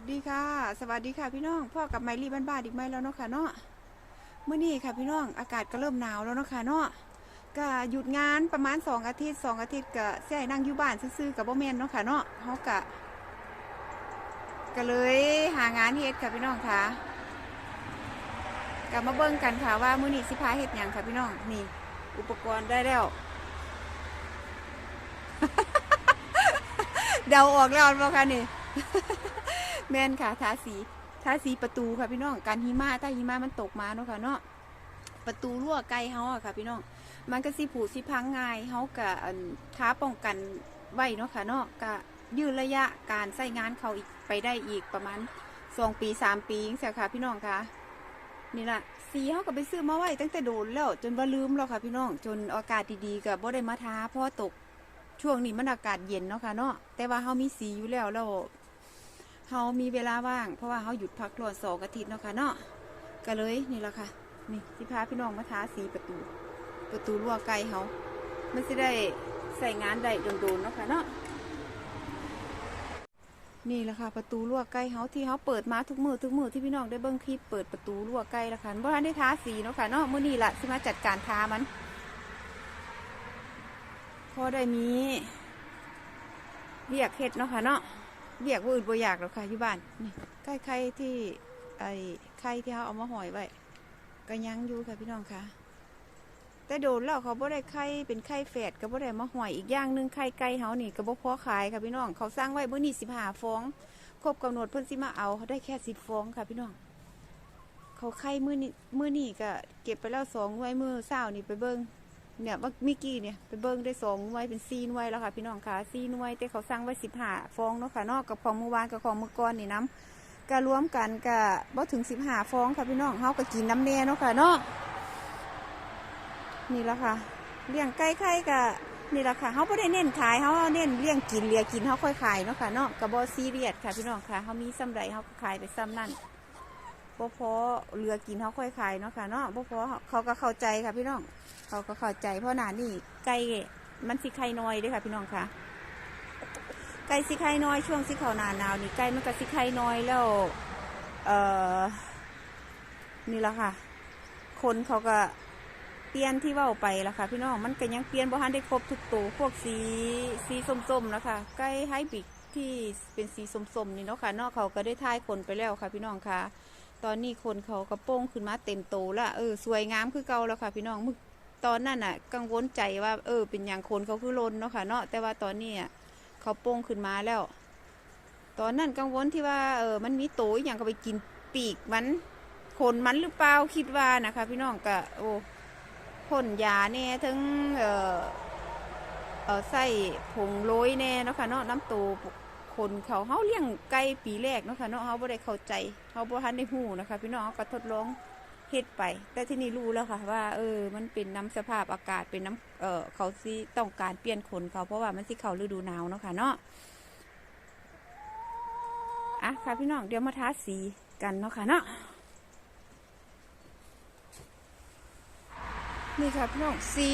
สดีค่ะ สวัสดีค่ะพี่น้อง พ่อกับไมลี่บ้านๆอีกไหมแล้วเนาะค่ะเนาะเมื่อนี้ค่ะพี่น้องอากาศก็เริ่มหนาวแล้วเนาะค่ะเนาะก็หยุดงานประมาณสองอาทิตย์สองอาทิตย์ก็เสียนั่งอยู่บ้านซื่อๆกับบ่แมนเนาะค่ะเนาะเขากะก็เลยหางานเฮ็ดค่ะพี่น้องค่ะกลับมาเบิ่งกันค่ะว่ามื้อนี้สิพาเฮ็ดหยังค่ะพี่น้องนี่ อุปกรณ์ได้แล้วเดาออกแล้วบ่คะนี่ แม่นค่ะทาสีทาสีประตูค่ะพี่น้องการหิมะถ้าหิมะมันตกมาเนาะค่ะเนาะประตูรั่วไกลเฮาอะค่ะ พี่น้อง มันก็สิผูสิพังง่ายเฮาก็อันท้าป้องกันไว้เนาะค่ะเนาะก็ยืดระยะการใช้งานเขาอีกไปได้อีกประมาณสองปีสามปีจังซี่ค่ะ พี่น้องค่ะนี่ละสีเฮาก็ไปซื้อมาไว้ตั้งแต่โดนแล้ว จนว่าลืมแล้วค่ะ พี่น้อง จนอากาศดีๆก็บ่ได้มาท้าเพราะว่าตกช่วงนี้มันอากาศเย็นเนาะค่ะเนาะแต่ว่าเฮามีสีอยู่แล้วแล้ว เขามีเวลาว่าง เพราะว่าเขาหยุดพักร้อนสองอาทิตย์เนาะค่ะเนาะก็เลยนี่แหละค่ะ นี่สิพาพี่น้องมาทาสีประตู ประตูรั้วไกลเขามันจะได้ใส่งานได้โดนๆเนาะค่ะเนาะนี่แหละค่ะประตูรั้วไกลเขาที่เขาเปิดมาทุกมือทุกมือที่พี่น้องได้เบิ้งคลิปเปิดประตูรั้วไกลแล้วค่ะเพราะว่าได้ทาสีเนาะค่ะเนาะมื่อนี้แหละสิมาจัดการทามันพอได้มีเรียกเฮ็ดเนาะค่ะเนาะ เรียกว่าอื่นบ่อยากหรอกค่ะอยู่บ้านนี่ใกล้ไข่ที่ไอ้ไข่ที่เขาเอามาห่อยไว้ก็ยังอยู่ค่ะพี่น้องค่ะ แต่โดนแล้วเขาบ่ได้ไข่เป็นไข่แฝดก็บ่ได้มาห่อยอีกอย่างหนึงไข่ไก่เฮานี่ก็บ่พอขายค่ะพี่น้อง เขาสร้างไว้เมื่อนี้สิบห้าฟองครบกำหนดเพิ่นสิมาเอาเขาได้แค่สิบฟองค่ะพี่น้องเขาไข่เมื้อนี้มื้อนี้ก็เก็บไปแล้วสองหน่วยมื้อเช้านี่ไปเบิ่ง เนี่ยเมื่อกี้เนี่ยไปเบิ่งได้สองหน่วยเป็นสี่หน่วยแล้วค่ะ พี่น้องค่ะสี่หน่วยแต่เขาสร้างไว้สิบห้าฟองเนาะค่ะนอกกับของเมื่อวานกับของเมื่อก่อนนี่น้ำก็รวมกันก็บ่ถึงสิบห้าฟองค่ะพี่น้องเฮาก็กินน้ำแน่เนาะค่ะเนาะนี่ละค่ะเลี้ยงไก่ไข่ก็นี่ละค่ะเฮาบ่ได้เน้นขายเฮาเน้นเลี้ยงกินเลี้ยงกินเฮาค่อยขายเนาะค่ะเนาะก็บ่ซีเรียสค่ะพี่น้องค่ะเฮามีซ้ำใดเฮาก็ขายไปซ้ำนั่น บ่พอเหลือกินเฮาค่อยขายเนาะค่ะเนาะบ่พอเขาก็เข้าใจค่ะพี่น้องเขาก็เข้าใจ เพราะหนานี่ไก่มันสิไข่น้อยด้วยค่ะพี่น้องค่ะ ไก่สิไข่น้อยช่วงสิเขาหนาหนาวนี่ไก่มันก็สิไข่น้อยแล้วเอ่อนี่แหละค่ะ คนเขาก็เปลี่ยนที่ว้าไปละค่ะ พี่น้องมันก็ยังเปลี่ยนบ่ทันได้ครบทุกตัวพวกสีสีส้มๆนะคะไก่ไฮบริดที่เป็นสีส้มๆนี่เนาะค่ะเนอกเขาก็ได้ทายคนไปแล้วค่ะ พี่น้องค่ะ ตอนนี้คนเขากระโป้งขึ้นมาเต็มโตแล้วเออสวยงามคือเก่าแล้วค่ะพี่น้องมึกตอนนั้นน่ะ กังวลใจว่า เออ เป็นอย่างคนเขาคือลนเนาะค่ะเนาะแต่ว่าตอนนี้อะเขาโป้งขึ้นมาแล้ว ตอนนั้นกังวลที่ว่าเออมันมีโตอย่างก็ไปกินปีกมันขนมันหรือเปล่าคิดว่านะคะ พี่น้องก็โอ้พ่นยาแน่ทั้งเออเออใส่ผงโรยแน่เนาะค่ะเนาะน้ำโต คนเขาเฮาเลี้ยงไก่ปีแรกเนาะค่ะเนาะเฮาบ่ได้เข้าใจเฮาบ่ทันได้ฮู้นะคะ พี่น้องก็ทดลองเฮ็ดไป แต่ที่นี่รู้แล้วค่ะ ว่า เออ มันเป็นน้ำสภาพอากาศเป็นน้ำเออเขาสิต้องการเปลี่ยนขนเขาเพราะว่ามันสิเข้าฤดูหนาวเนาะค่ะเนาะอะค่ะพี่น้องเดี๋ยวมาทาสีกันเนาะค่ะเนาะนี่ค่ะพี่น้องสี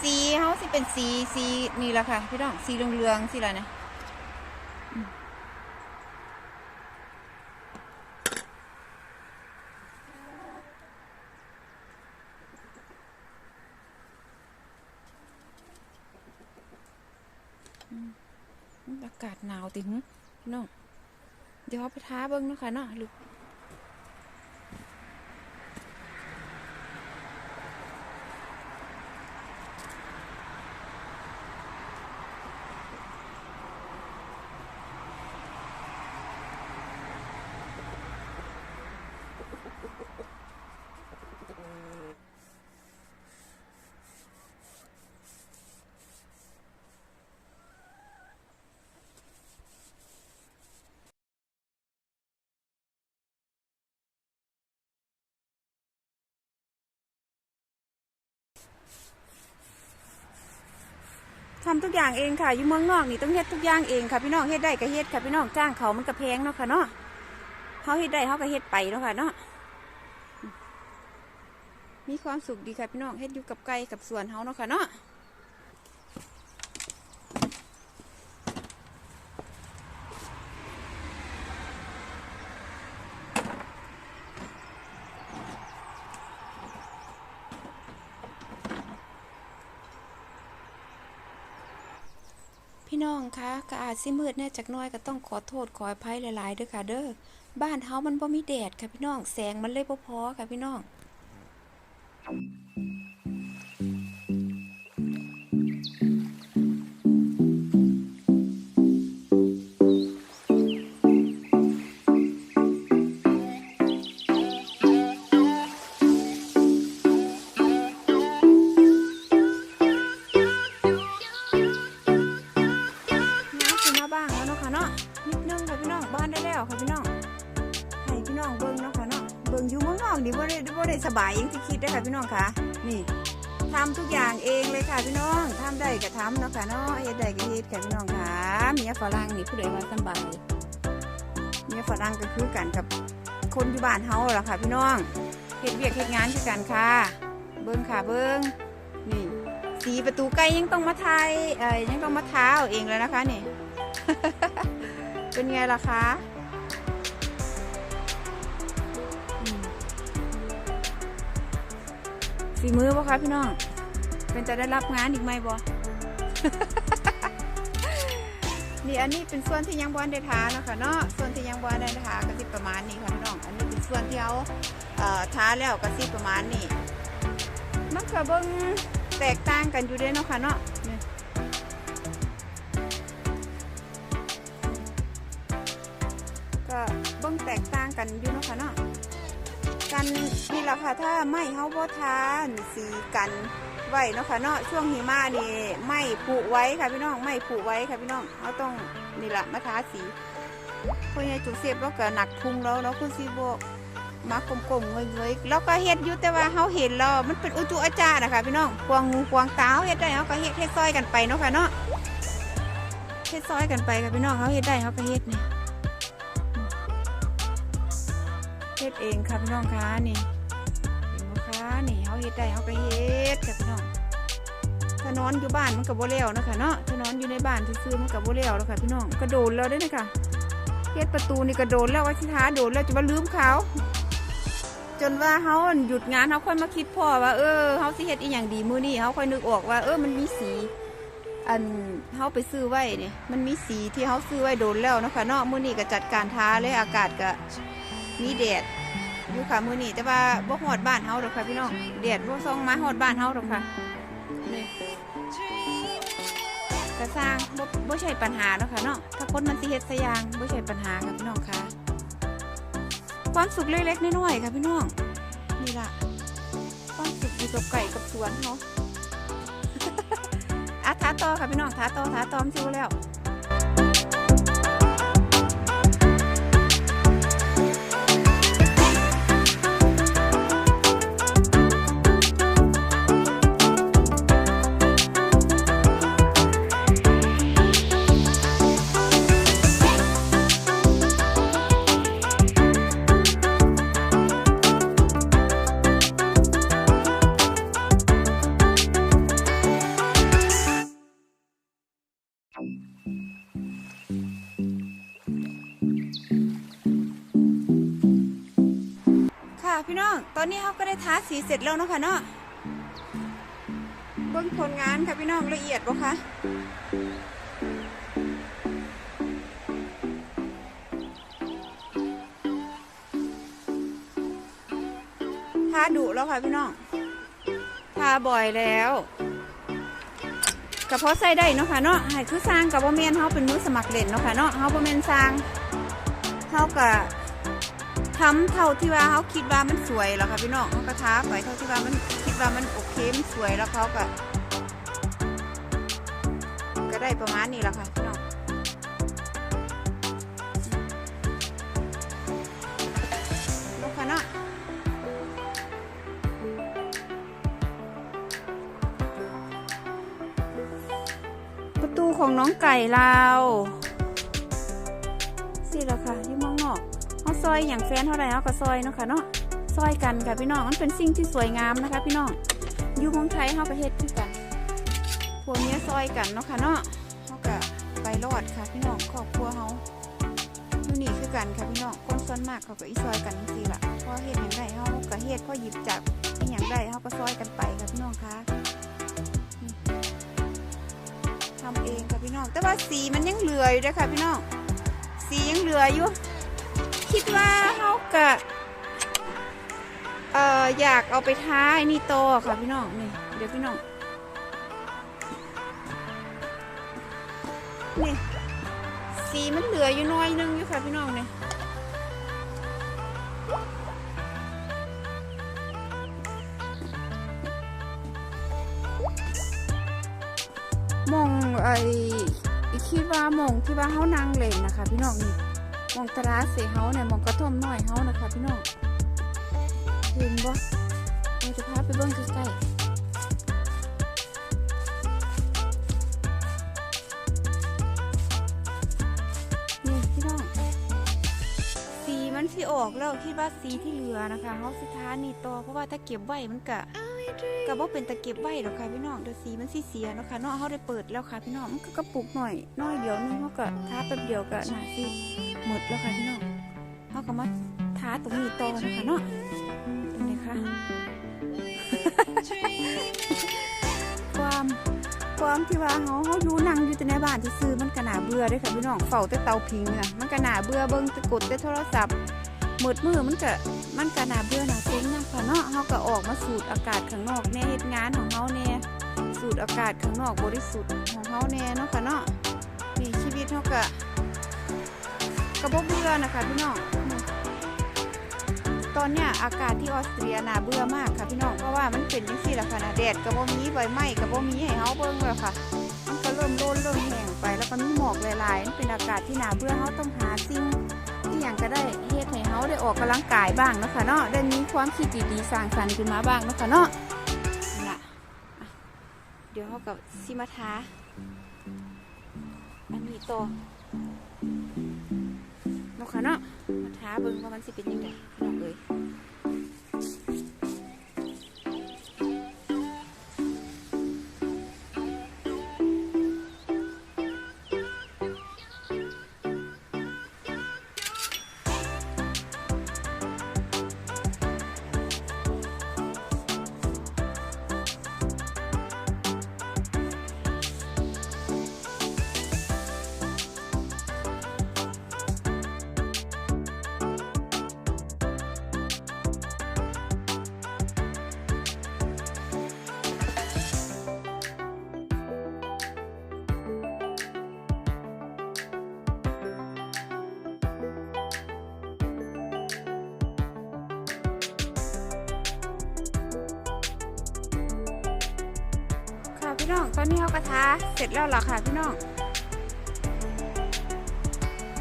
สีเฮาสิเป็นสีสีนี่แหละค่ะ พี่น้องสีเหลืองๆสีอะไรนะ อากาศหนาวติงพี่น้องเดี๋ยวเอาไปท้าเบิ้งเนาะค่ะเนาะลูก ทำทุกอย่างเองค่ะอยู่เมืองนอกนี่ต้องเฮ็ดทุกอย่างเองค่ะพี่น้องเฮ็ดได้ก็เฮ็ดค่ะพี่น้องจ้างเขามันก็แพงเนาะค่ะเนาะเขาเฮ็ดได้เขาก็เฮ็ดไปเนาะค่ะเนาะมีความสุขดีค่ะพี่น้องเฮ็ดอยู่กับไก่กับสวนเขาเนาะค่ะเนาะ น้องคะก็อาจสิมืดแน่จักน้อยก็ต้องขอโทษขออภัยหลายๆเด้อค่ะ เด้อบ้านเฮามันบ่มีแดดค่ะพี่น้องแสงมันเลยบ่พอค่ะพี่น้อง บ่ได้สบายย่งที่คิดเด้ค่ะพี่น้องค่ะนี่ทำทุกอย่างเองเลยค่ะพี่น้องทำได้ก็ทำเนาะค่ะเนาะเฮ็ดได้ก็เฮ็ดค่ะพี่น้องค่ะเมียฝรั่งนี่ผู้ใดว่าสบายเมียฝรั่งก็คือกันกับคนอยู่บ้านเฮาล่ะค่ะ พี่น้องเฮ็ดเวียกเฮ็ดงานคือกันค่ะ เบิ่งค่ะเบิ่งนี่สีประตูใกล้ยังต้องมาไทยเอ่ยยังต้องมาเท้าเอาเองแล้วนะคะนี่ เป็นไงล่ะคะ ฝีมือปะคะพี่น้อง เป็นจะได้รับงานอีกไหมบอนี่อันนี้เป็นส่วนที่ยังบอนได้ทาเนาะคะเนาะส่วนที่ยังบอนได้ทาก็สิประมาณนี้ค่ะพี่น้อง อันนี้เป็นส่วนที่เขาทาแล้วก็สิประมาณนี้มันก็เบิ่งแตกต่างกันอยู่เด้เนาะค่ะเนาะนี่ก็เบิ่งแตกต่างกันอยู่เนาะค่ะเนาะ กันนี่แหละค่ะถ้าไม่เฮาบ่ทานสีกันไว้เนาะค่ะเนาะช่วงหิมะนี่ไม่ผุไว้ค่ะพี่น้องไม่ผุไว้ค่ะพี่น้องเฮาต้องนี่แหละมาทาสีเพราะไงจุกเสียบแล้วก็หนักพุงแล้วแล้วคือสิบ่มากลมๆเงยๆแล้วก็เฮ็ดอยู่แต่ว่าเฮาเห็นแล้วมันเป็นอุจุอาจารย์นะคะพี่น้องควงงูควงตาเฮ็ดได้เฮาก็เฮ็ดเฮ็ดซอยกันไปเนาะค่ะเนาะเฮ็ดซอยกันไปค่ะพี่น้องเฮาเฮ็ดได้เฮาก็เฮ็ดนี่เฮ็ดเองค่ะพี่น้องคะนี่เห็นบ่คะนี่เฮาเฮ็ดได้เฮาก็เฮ็ดค่ะพี่น้องถ้านอนอยู่บ้านมันก็บ่แล้วนะคะเนาะถ้านอนอยู่ในบ้านซื่อมันก็บ่แล้วแล้วค่ะพี่น้องกระโดดแล้วด้อนี่ค่ะเฮ็ดประตูนี่กระโดดแล้วว่าสิท้าโดดแล้วจะมาลืมเขาจนว่าเขาหยุดงานเขาค่อยมาคิดพ่อว่าเออเขาสิเฮ็ดอีหยังดีมือนี้เขาค่อยนึกออกว่า เออมันมีสีอันเขาไปซื้อไว้เนี่ยมันมีสีที่เขาซื้อไว้โดนแล้วนะคะเนาะมื้อนี้ก็จัดการท้าเลยอากาศก็ มีแดดอยู่ค่ะมื้อนี้แต่ว่าบ่ฮอดบ้านเฮาดอกค่ะพี่น้องแดดบ่ส่องมาฮอดบ้านเฮาดอกค่ะนี่ก็สร้างบ่บ่ใช่ปัญหาเนาะค่ะเนาะถ้าคนมันสิเฮ็ดซะยางบ่ใช่ปัญหาค่ะพี่น้องค่ะ ความสุขเล็กๆน้อยๆค่ะพี่น้องนี่ล่ะความสุขอยู่กับไก่กับสวนเขาะอะท้าต่อค่ะพี่น้องท้าต่อท้าต่อมนชิวแล้ว พี่น้อง ตอนนี้เขาก็ได้ทาสีเสร็จแล้วเนาะค่ะเนาะ เบิ่งผลงานค่ะพี่น้องละเอียดบ่คะทาดุแล้วค่ะพี่น้อง ทาบ่อยแล้วกระเพาะใส่ได้เนาะค่ะเนาะให้คือสร้างกับว่าเมนเฮาเป็นมือสมัครเล่นเนาะค่ะเนาะเฮาบ่แม่นสร้างเฮาก็ ทำเท่าที่ว่าเฮาคิดว่ามันสวยแล้วค่ะพี่น้องเฮาก็ทาไปเท่าที่ว่ามันคิดว่ามันโอเคมันสวยแล้วเขาก็ก็ได้ประมาณนี้แหละค่ะพี่น้องลูกค่ะเนาะประตูของน้องไก่เราสิแล้วค่ะ ซอยอย่างแฟนเท่าไรเขาก็ซอยเนาะค่ะเนาะซอยกันค่ะพี่น้องมันเป็นสิ่งที่สวยงามนะคะ พี่น้องอยู่เมืองไทยเขาก็เฮ็ดคือกันพวกเนี้ยซอยกันเนาะค่ะเนาะเขาก็ไปรอดค่ะพี่น้องครอบครัวเขาอยู่นี่คือกันค่ะพี่น้องคนส่วนมากเขาก็อีซอยกันจริงๆล่ะพอเฮ็ดอย่างไรเขาก็เฮ็ดพอหยิบจับอหย่างไรเขาก็ซอยกันไปค่ะพี่น้องคะทำเองค่ะพี่น้องแต่ว่าสีมันยังเหลืออยู่เด้อค่ะพี่น้องสียังเหลืออยู่ คิดว่าเขากะเอ่ออยากเอาไปท้าไอ้นี่โตอค่ะพี่น้องนี่เดี๋ยวพี่น้องนี่สีมันเหลืออยู่น้อยนึงอยู่ค่ะพี่น้องนี่มองไอ้คิดว่ามองที่ว่าเขานางเล่นนะคะ พี่น้องนี่ มองตราเสียเฮาเนี่ยมองกระท่อมน้อยเฮานะคะพี่น้องเห็นบ่เราจะพาไปเบิ่งใกล้ๆนี่พี่น้องสีมันสิออกแล้วคิดว่าสีที่เหลือนะคะเฮาสิทานี่ต่อเพราะว่าถ้าเก็บไว้มันกะ ก็บ่เป็นตะเก็บไว้หรอกค่ะพี่น้องเดี๋ยวสีมันสิเสียเนาะค่ะเนาะเฮาได้เปิดแล้วค่ะพี่น้องมันก็กระปุกหน่อยน้อยเดียวนึงเฮาก็ทาแป๊บเดียวก็หนาสิหมดแล้วค่ะพี่น้องเฮาก็มาทาตรงนี้ต่อนะคะเนาะตรงนี้ค่ะ ความความที่ว่าเฮาเฮาอยู่นั่งอยู่แต่ในบ้านที่ซื้อมันก็น่าเบื่อเด้อค่ะพี่น้องเฝ้าแต่เตาผิงน่ะมันก็น่าเบื่อเบิ่งต่กดแต่โทรศัพท์หมดมือมันก็ มันก็นาเบื่อหนาเซ็งนะค่ะเนาะเฮาก็ออกมาสูดอากาศข้างนอกแน่เฮ็ดงานของเฮาแน่สูดอากาศข้างนอกบริสุทธิ์ของเฮาแน่เนาะค่ะเนาะนี่ชีวิตเฮาก็ก็บ่เบื่อนะคะพี่น้องตอนเนี้ยอากาศที่ออสเตรียน่าเบื่อมากค่ะพี่น้องเพราะว่ามันเป็นจังซี่ละค่ะนะแดดก็บ่มีใบไม้ก็บ่มีให้เฮาเบิ่งแล้วค่ะมันก็เริ่มโลนเริ่มแห้งไปแล้วก็มีหมอกหลายๆมันเป็นอากาศที่น่าเบื่อเฮาต้องหาสิ่ง อย่างก็ได้เฮ็ดให้เฮาได้ออกกำลังกายบ้างเนาะคะเนาะได้มีความคิดดีๆสร้างสรรค์ขึ้นมาบ้างเนาะคะเนาะนั่นล่ะอะเดี๋ยวเฮากับสิมาทาอันนี้ต่อเนาะค่ะเนาะมาทาเบิ่งว่ามันสิเป็นยังไงพี่น้องเอ้ย น้องตอนนี้เขากระทาเสร็จแล้วล่ะค่ะพี่น้อง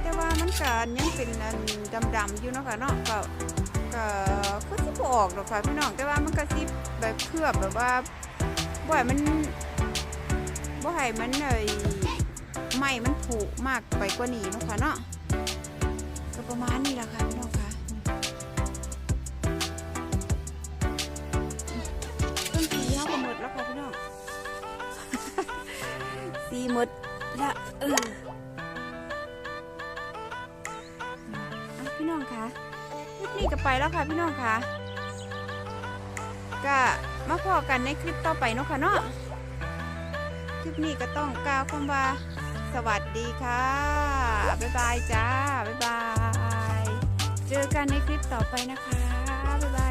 แต่ว่ามันก็ยังเป็นดำๆอยู่เนาะค่ะเนาะก็ก็ก็สิบออกหรอกค่ะพี่น้องแต่ว่ามันก็สิแบบเคลือบแบบว่าบ่ให้มันบ่ให้มันไอ้ไหมมันผุมากไปกว่านี้เนาะค่ะเนาะก็ประมาณนี้แหละค่ะ หมดละเออพี่น้องคะคลิปนี้ก็ไปแล้วค่ะพี่น้องคะก็มาพอกันในคลิปต่อไปเนาะค่ะเนาะคลิปนี้ก็ต้องกล่าวคำว่าสวัสดีค่ะ บ๊ายบายจ้า บ๊ายบาย เจอกันในคลิปต่อไปนะคะ บ๊ายบาย